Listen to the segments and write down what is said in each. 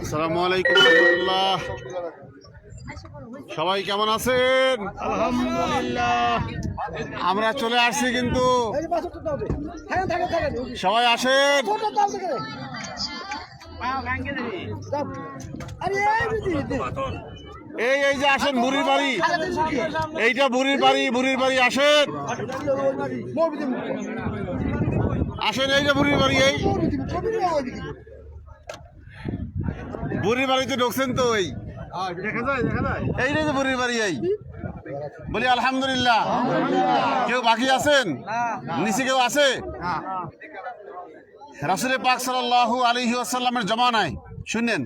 আসসালামু আলাইকুম রহমতুল্লাহ। সবাই কেমন আছেন? আলহামদুলিল্লাহ। আমরা চলে আসছি কিন্তু। সবাই আসেন। এই এই যে আসেন বুড়ির বাড়ি। এইটা বুড়ির বাড়ি বুড়ির বাড়ি আসেন। আসেন এই যে বুড়ির বাড়ি এই। বুড়ির বাড়িতে ঢুকছেন তো এই দেখা যায় দেখা যায়। এই যে বুড়ির বাড়ি এই। বলি আলহামদুলিল্লাহ। কেউ বাকি আছেন? নিচে কেউ আছে? রাসুল পাক সাল্লাল্লাহু আলাইহি ওয়াসাল্লামের জমানায় শুনেন।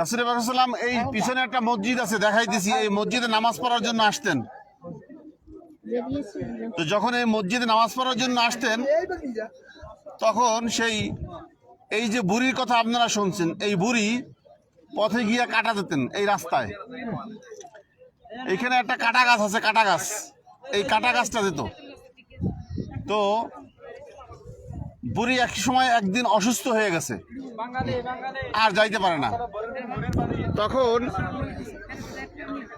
রাসুল পাকসাল্লাম এই পিছনে একটা মসজিদ আছে দেখাই দিছি এই মসজিদে নামাজ পড়ার জন্য আসতেন। তো যখন এই মসজিদে নামাজ পড়ার জন্য আসতেন তখন সেই এই যে বুড়ির কথা আপনারা শুনছেন, এই বুড়ি পথে গিয়ে কাটা দিতেন এই রাস্তায়। এইখানে একটা কাটা গাছ আছে, কাটা গাছ। এই কাটা গাছটা দিত। তো বুড়ি এক সময় একদিন অসুস্থ হয়ে গেছে, আর যাইতে পারে না। তখন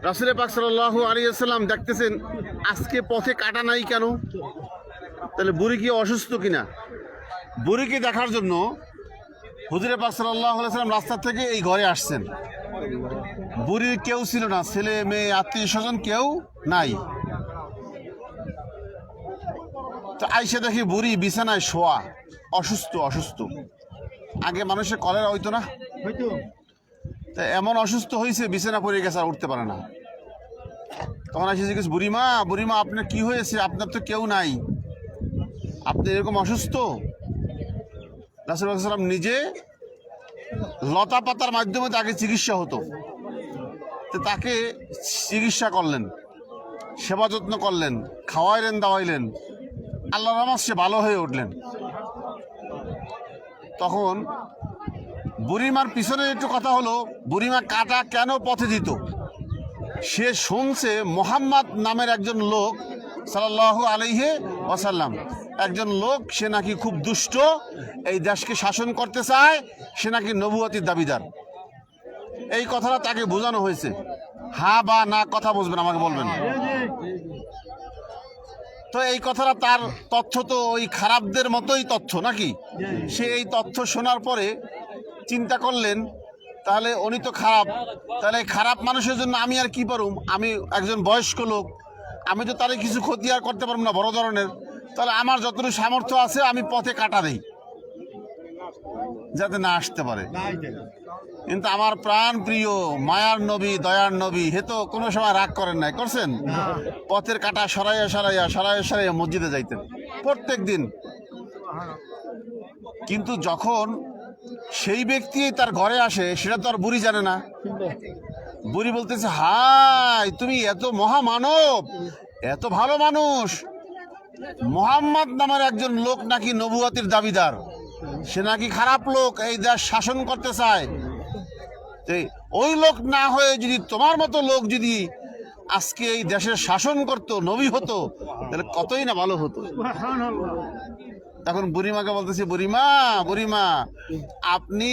রাসুল পাক সাল্লাল্লাহু আলাইহি সাল্লাম দেখতেছেন, আজকে পথে কাটা নাই কেন? তাহলে বুড়ি কি অসুস্থ কিনা? বুড়িকে দেখার জন্য হুজুরে পাক সাল্লাহ সাল্লাম রাস্তা থেকে এই ঘরে আসছেন। বুড়ির কেউ ছিল না ছেলে মেয়ে আত্মীয় স্বজন কেউ নাই। তো আইসে দেখি বুড়ি বিছানায় শোয়া অসুস্থ অসুস্থ। আগে মানুষের কলেরা হইতো না। তা এমন অসুস্থ হয়েছে বিছানা পড়ে গেছে আর উঠতে পারে না। তখন এসে জিজ্ঞেস বুড়িমা বুড়িমা আপনার কি হয়েছে? আপনার তো কেউ নাই। আপনি এরকম অসুস্থ? রাসুলাম নিজে লতা পাতার মাধ্যমে তাকে চিকিৎসা হতো। তো তাকে চিকিৎসা করলেন, সেবা যত্ন করলেন, খাওয়াইলেন, দাওয়াইলেন। আল্লাহ রহমান সে ভালো হয়ে উঠলেন। তখন বুড়িমার পিছনে একটু কথা হলো, বুড়িমা কাটা কেন পথে দিত? সে শুনছে মোহাম্মদ নামের একজন লোক সাল্লাল্লাহু আলাইহে ওয়াসাল্লাম। একজন লোক, সে নাকি খুব দুষ্ট, এই দেশকে শাসন করতে চায়, সে নাকি নবুয়তির দাবিদার। এই কথাটা তাকে বোঝানো হয়েছে। হা বা না কথা বুঝবেন, আমাকে বলবেন। তো এই কথাটা তার তথ্য তো ওই খারাপদের মতোই তথ্য, নাকি? সে এই তথ্য শোনার পরে চিন্তা করলেন, তাহলে উনি তো খারাপ। তাহলে খারাপ মানুষের জন্য আমি আর কি পারুম? আমি একজন বয়স্ক লোক আমি তো তাদের কিছু ক্ষতি আর করতে পারব না বড় ধরনের। তাহলে আমার যতটুকু সামর্থ্য আছে আমি পথে কাটা দেই। যাতে না আসতে পারে। কিন্তু আমার প্রাণ প্রিয় মায়ার নবী দয়ার নবী হে তো কোনো সময় রাগ করেন নাই। করছেন? পথের কাটা সরাইয়া সরাইয়া সরাইয়া সরাইয়া মসজিদে যাইতেন। প্রত্যেক দিন। কিন্তু যখন সেই ব্যক্তি তার ঘরে আসে সেটা তো আর বুড়ি জানে না। বুড়ি বলতেছে, হাই, তুমি এত মহামানব, এত ভালো মানুষ। মোহাম্মদ নামের একজন লোক নাকি নবুয়াতির দাবিদার। সে নাকি খারাপ লোক, এই দেশ শাসন করতে চায়। ওই লোক না হয়ে যদি তোমার মতো লোক যদি আজকে এই দেশের শাসন করতো, নবী হতো, তাহলে কতই না ভালো হতো? তখন বুড়িমাকে বলতেছি, বুড়িমা বুড়িমা, আপনি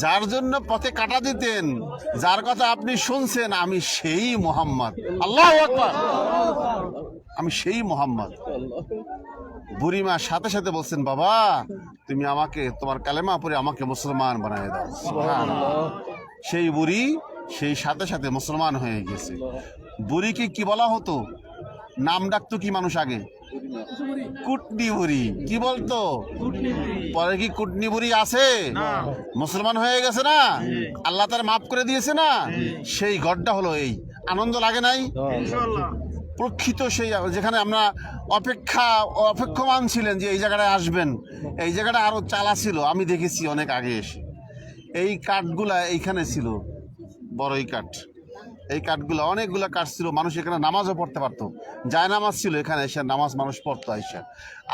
যার জন্য পথে কাটা দিতেন, যার কথা আপনি শুনছেন, আমি সেই মোহাম্মদ। আল্লাহ আমি সেই মোহাম্মদ। বুড়িমা সাথে সাথে বলছেন, বাবা, তুমি আমাকে, তোমার কালেমা পরে আমাকে মুসলমান বানিয়ে দাও। সেই বুড়ি সেই সাথে সাথে মুসলমান হয়ে গেছে। বুড়িকে কি বলা হতো? নাম ডাকতো কি মানুষ আগে? কুটনি বুড়ি কি বলতো? পরে কি কুটনি বুড়ি আছে মুসলমান হয়ে গেছে না? আল্লাহ তার মাফ করে দিয়েছে না? সেই ঘরটা হলো এই। আনন্দ লাগে নাই? প্রক্ষিত সেই যেখানে আমরা অপেক্ষা অপেক্ষমান ছিলেন যে এই জায়গাটায় আসবেন। এই জায়গাটা আরও চালা ছিল। আমি দেখেছি অনেক আগে এসে। এই কাঠগুলা এইখানে ছিল। বড়ই কাঠ। এই কাঠগুলো অনেকগুলো কাঠ ছিল মানুষ এখানে নামাজও পড়তে পারতো। যায় নামাজ ছিল এখানে এসে নামাজ মানুষ পড়তো আইসা।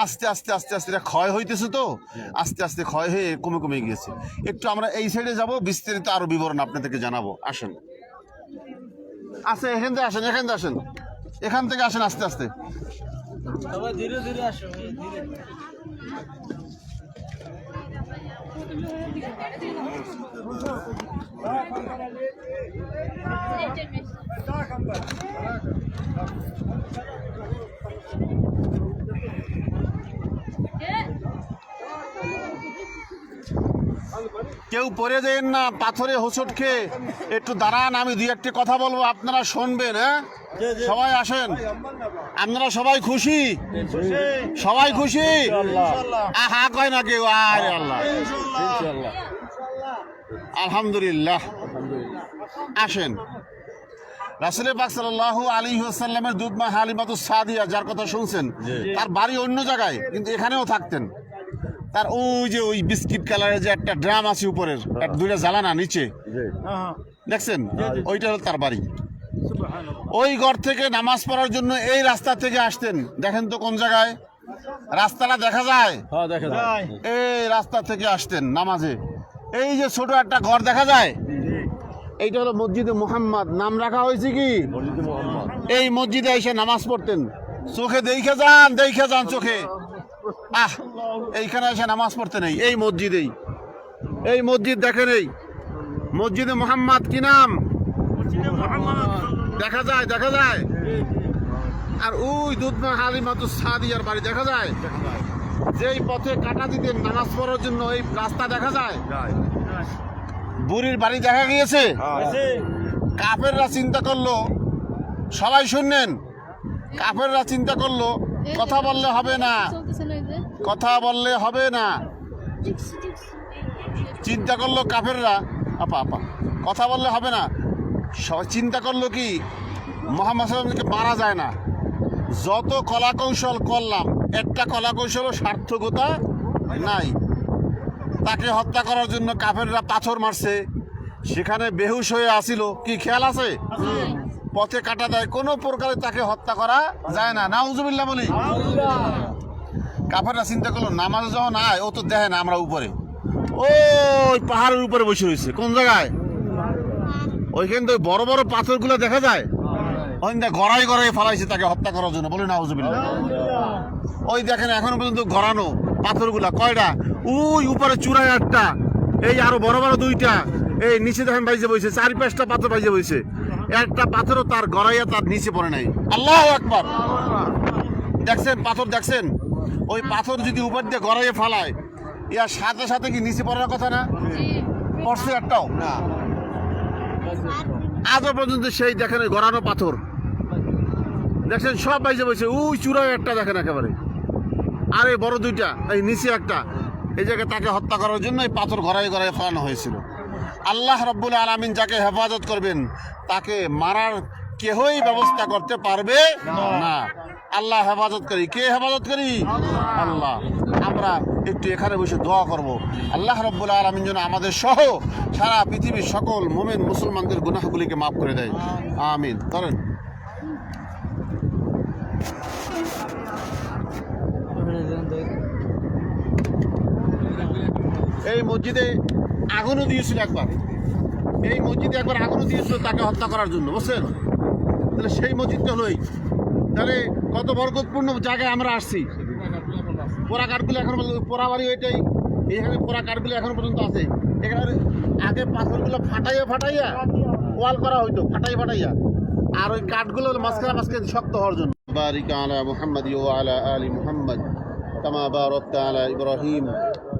আস্তে আস্তে আস্তে আস্তে এটা ক্ষয় হইতেছে তো? আস্তে আস্তে ক্ষয় হয়ে কমে কমে গিয়েছে। একটু আমরা এই সাইডে যাব বিস্তারিত আরও বিবরণ আপনাদেরকে জানাব। আসেন। আচ্ছা এখান থেকে আসেন এখান থেকে আসেন। এখান থেকে আসেন আস্তে আস্তে। ধীরে ধীরে আসো ধীরে। কেউ পরে দেন না, পাথরে হোঁচট খেয়ে। একটু দাঁড়ান, আমি দুই একটি কথা বলব, আপনারা শুনবেন হ্যাঁ? সবাই আসেন। আপনারা সবাই খুশি? সবাই খুশি? হা কয় না কেউ? আরে আল্লাহ। আলহামদুলিল্লাহ। আসেন। রাসুল পাক সাল্লাল্লাহু আলী আসাল্লামের দুধমা হালিমাতু সাদিয়া যার কথা শুনছেন তার বাড়ি অন্য জায়গায় কিন্তু এখানেও থাকতেন। তার ওই যে ওই বিস্কিট কালারের যে একটা ড্রাম আছে উপরের দুইটা জ্বালানা নিচে। দেখছেন? ওইটা হলো তার বাড়ি। ওই ঘর থেকে নামাজ পড়ার জন্য এই রাস্তা থেকে আসতেন। দেখেন তো কোন জায়গায়? রাস্তাটা দেখা যায়? হ্যাঁ দেখা যায়। এই রাস্তা থেকে আসতেন নামাজে। এই যে ছোট একটা ঘর দেখা যায়? এইটা হলো মসজিদে মোহাম্মদ। নাম রাখা হয়েছে কি? এই মসজিদে এসে নামাজ পড়তেন। চোখে দেখে যান দেখে যান চোখে। আহ এইখানে এসে নামাজ পড়তে নেই এই মসজিদেই। এই মসজিদ দেখেন এই। মসজিদে মোহাম্মদ কি নাম? দেখা যায় দেখা যায়। আর ওই দুধমা হালিমাতু সাদিয়ার বাড়ি দেখা যায়? যেই পথে কাটা দিতেন নামাজ পড়ার জন্য এই রাস্তা দেখা যায়? বুড়ির বাড়ি দেখা গিয়েছে? কাফেররা চিন্তা করল সবাই শুনলেন? কাফেররা চিন্তা করল কথা বললে হবে না। কথা বললে হবে না। চিন্তা করল কাফেররা আপা আপা কথা বললে হবে না। চিন্তা করল কি মোহাম্মদ সাল্লামকে মারা যায় না। যত কলা কৌশল করলাম, একটা কলা কৌশলও সার্থকতা নাই। তাকে হত্যা করার জন্য কাফেররা পাথর মারছে। সেখানে বেহুশ হয়ে আসিল। কি খেয়াল আছে? পথে কাটা দেয়, কোনো প্রকারে তাকে হত্যা করা যায় না। নাউজুবিল্লাহ বলি। কাফেররা চিন্তা করল নামাজ যখন আয় ও তো দেখে না আমরা উপরে। ওই পাহাড়ের উপরে বসে রয়েছে। কোন জায়গায়? ওইখান থেকে বড় বড় পাথরগুলো দেখা যায়? ওইখানটা গড়াই গড়াই ফালাইছে তাকে হত্যা করার জন্য। বলি নাউজুবিল্লাহ ওই দেখেন এখনও পর্যন্ত গড়ানো পাথরগুলা। কয়টা? ওই উপরে চূড়ায় একটা এই আরও বড় বড় দুইটা। এই নিচে দেখেন বাইজে বইছে চারি পাঁচটা পাথর বাইজে বইছে। একটা পাথরও তার গড়াইয়া তার নিচে পড়ে নাই। আল্লাহ একবার দেখছেন পাথর দেখছেন? ওই পাথর যদি উপর দিয়ে গড়াইয়ে ফালায় ইয়ার সাথে সাথে কি নিচে পড়ার কথা না? পড়ছে একটাও? না। আজও পর্যন্ত সেই দেখেন গড়ানো পাথর। দেখছেন সব বাইজে বইছে ওই চূড়ায় একটা দেখেন একেবারে। আর এই বড় দুইটা, এই নিচে একটা। এই জায়গায় তাকে হত্যা করার জন্য এই পাথর গড়াই গড়াই ফেলানো হয়েছিল। আল্লাহ রব্বুল আলমিন যাকে হেফাজত করবেন, তাকে মারার কেহই ব্যবস্থা করতে পারবে না। আল্লাহ হেফাজত করি। কে হেফাজত করি? আল্লাহ। আমরা একটু এখানে বসে দোয়া করব। আল্লাহ রব্বুল আলমিন যেন আমাদের সহ সারা পৃথিবীর সকল মোমেন মুসলমানদের গুনাহগুলিকে মাফ করে দেয়। আমিন। ধরেন। এই মসজিদে আগুনও দিয়েছিল একবার। এই মসজিদে একবার আগুনও দিয়েছিল তাকে হত্যা করার জন্য, বুঝছেন? তাহলে সেই মসজিদটা হলোই। তাহলে কত বরকতপূর্ণ জায়গায় আমরা আসছি। পোড়া কাঠগুলো এখন পোড়া বাড়ি ওইটাই এইখানে পোড়া কাঠগুলো এখনো পর্যন্ত আছে এখানে আগে পাথরগুলো ফাটাইয়া ফাটাইয়া ওয়াল করা হইতো ফাটাই ফাটাইয়া আর ওই কাঠগুলো মাঝখানে মাঝখানে শক্ত হওয়ার জন্য বারিক আলা মুহাম্মদ ওয়ালা আলি মুহাম্মদ كما باركت على إبراهيم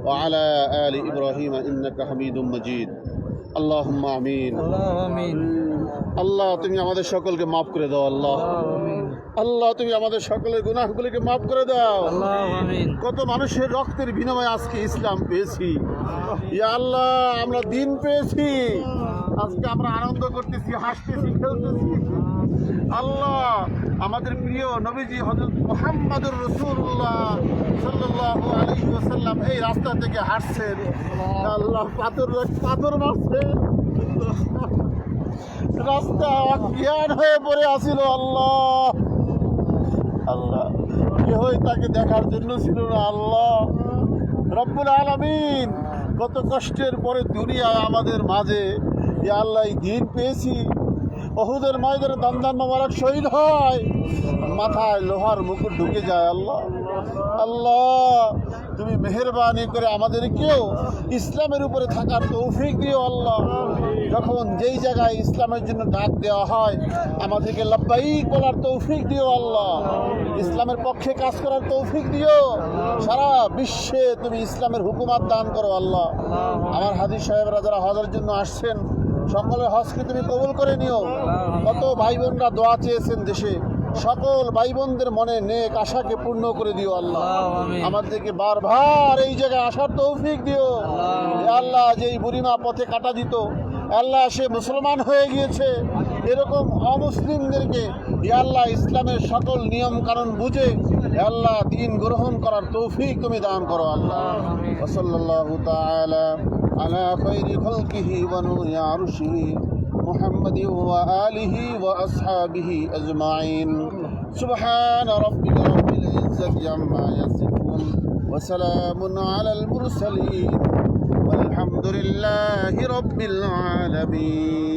وعلى آل إبراهيم إنك حميد مجيد اللهم آمين আমিন আল্লাহ তুমি আমাদের সকলকে মাফ করে দাও আল্লাহ আল্লাহ তুমি আমাদের সকলের গুনাহগুলিকে মাফ করে দাও। কত মানুষের রক্তের বিনিময়ে আজকে ইসলাম পেয়েছি। ইয়া আল্লাহ আমরা দিন পেয়েছি। আজকে আমরা আনন্দ করতেছি হাসতেছি খেলতেছি। আল্লাহ আমাদের প্রিয় নবীজি হজরত মোহাম্মদুর রসুল্লাহ সাল্লাল্লাহু আলাইহি ওয়াসাল্লাম এই রাস্তা থেকে হাঁটছেন। আল্লাহ পাথর পাথর মারছে। রাস্তা অজ্ঞান হয়ে পড়ে আসিল আল্লাহ। আল্লাহ। কেহই তাকে দেখার জন্য ছিল না আল্লাহ। রব্বুল আলামিন, কত কষ্টের পরে দুনিয়া আমাদের মাঝে এ আল্লাহ দিন পেয়েছি। অহুদের ময়দানে দমদান মোবারক শহীদ হয়। মাথায় লোহার মুকুট ঢুকে যায় আল্লাহ। আল্লাহ, তুমি মেহরবানি করে আমাদেরকেও ইসলামের উপরে থাকার তৌফিক দিও আল্লাহ। যখন যেই জায়গায় ইসলামের জন্য ডাক দেওয়া হয়, আমাদেরকে লব্বাইক বলার তৌফিক দিও আল্লাহ। ইসলামের পক্ষে কাজ করার তৌফিক দিও। সারা বিশ্বে তুমি ইসলামের হুকুমাত দান করো আল্লাহ। আমার হাদিস সাহেবরা যারা হজের জন্য আসছেন সকলের হজকে তুমি কবুল করে নিও। কত ভাই বোনরা দোয়া চেয়েছেন দেশে, সকল ভাই বোনদের মনে নেক আশাকে পূর্ণ করে দিও আল্লাহ। আমাদেরকে বারবার এই জায়গায় আসার তৌফিক দিও। আল্লাহ, যেই বুড়িমা পথে কাটা দিত আল্লাহ সে মুসলমান হয়ে গিয়েছে এরকম অমুসলিমদেরকে এ আল্লাহ ইসলামের সকল নিয়ম কানুন বুঝে এ আল্লাহ দিন গ্রহণ করার তৌফিক তুমি দান করো আল্লাহ ওসল্লাল্লাহু তাআলা আলা খাইরি খালকিহি ওয়া নূরি আরশিহি محمد وآله وأصحابه أجمعين سبحان ربك رب العزة عما يصفون وسلام على المرسلين والحمد لله رب العالمين.